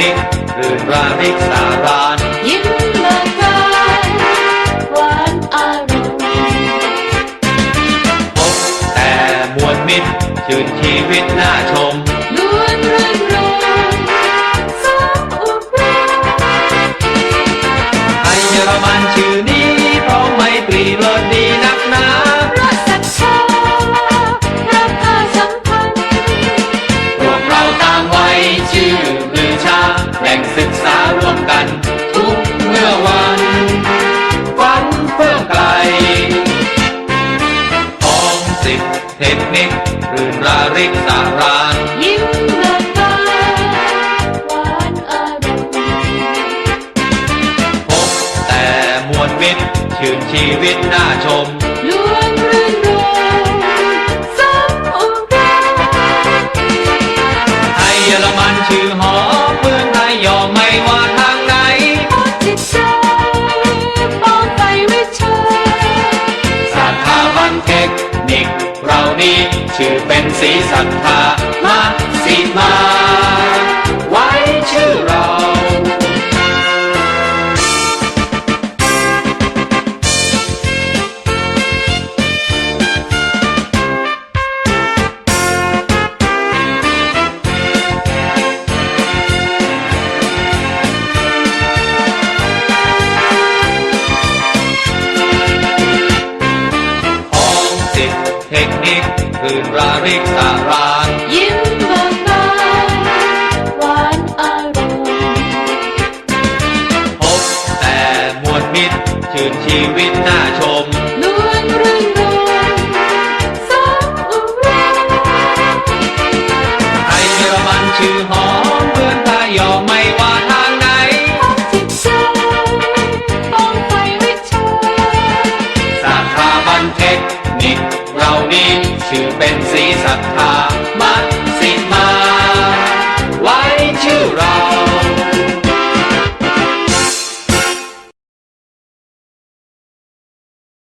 ราริกสารานยิ้มเบิกบานหวานอารมณ์พบแต่มวลมิตรชื่นชีวิตน่าชม หล่งศึกษาร่วมกัน ทุกเมื่อวันฝันเพื่อไกลของสิบเทคนิครื่นราริกสารานยิ้มเบิกบานหวานอารมณ์พบแต่มวลมิตรชื่นชีวิตน่าชม ชื่อเป็นสีสัทธามาสีมา เทคนิคคืนราริกสารานยิ้มเบิกบานหวานอารมณ์พบแต่มวลมิตรชื่นชีวิตน่าชมล้วนรื่นรมสมอุราไทยเยอรมันชื่อหอ ชื่อเป็นสีศรัทธา